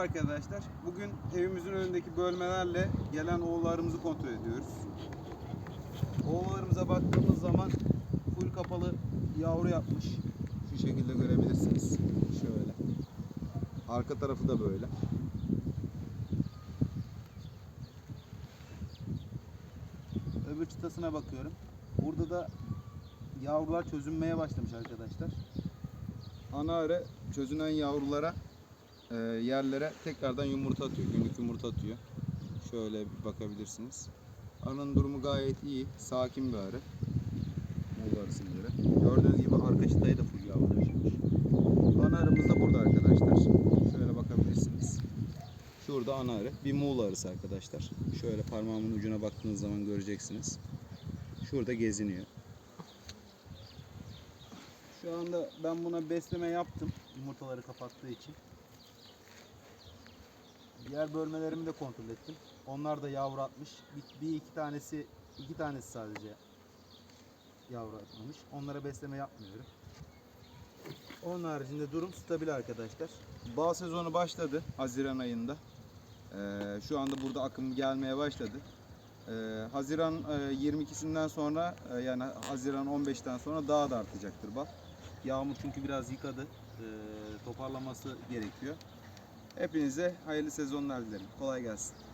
arkadaşlar. Bugün evimizin önündeki bölmelerle gelen oğullarımızı kontrol ediyoruz. Oğullarımıza baktığımız zaman full kapalı yavru yapmış. Şu şekilde görebilirsiniz. Şöyle. Arka tarafı da böyle. Öbür çıtasına bakıyorum. Burada da yavrular çözünmeye başlamış arkadaşlar. Ana arı çözünen yavrulara e, yerlere tekrardan yumurta atıyor. Günlük yumurta atıyor. Şöyle bir bakabilirsiniz. Arının durumu gayet iyi. Sakin bir arı. Muğla arısına göre. Gördüğünüz gibi arka çıtayı da full yavru taşımış. Ana arımız da burada arkadaşlar. Şöyle bakabilirsiniz. Şurada ana arı. Bir Muğla arısı arkadaşlar. Şöyle parmağımın ucuna baktığınız zaman göreceksiniz. Şurada geziniyor. Şu anda ben buna besleme yaptım. Yumurtaları kapattığı için. Diğer bölmelerimi de kontrol ettim. Onlar da yavru atmış. Bir, bir iki tanesi, iki tanesi sadece yavru atmamış. Onlara besleme yapmıyorum. Onun haricinde durum stabil arkadaşlar. Bal sezonu başladı Haziran ayında. Ee, şu anda burada akım gelmeye başladı. Ee, Haziran e, 22'sinden sonra e, yani Haziran 15'ten sonra daha da artacaktır bal. Yağmur çünkü biraz yıkadı. Ee, toparlaması gerekiyor. Hepinize hayırlı sezonlar dilerim. Kolay gelsin.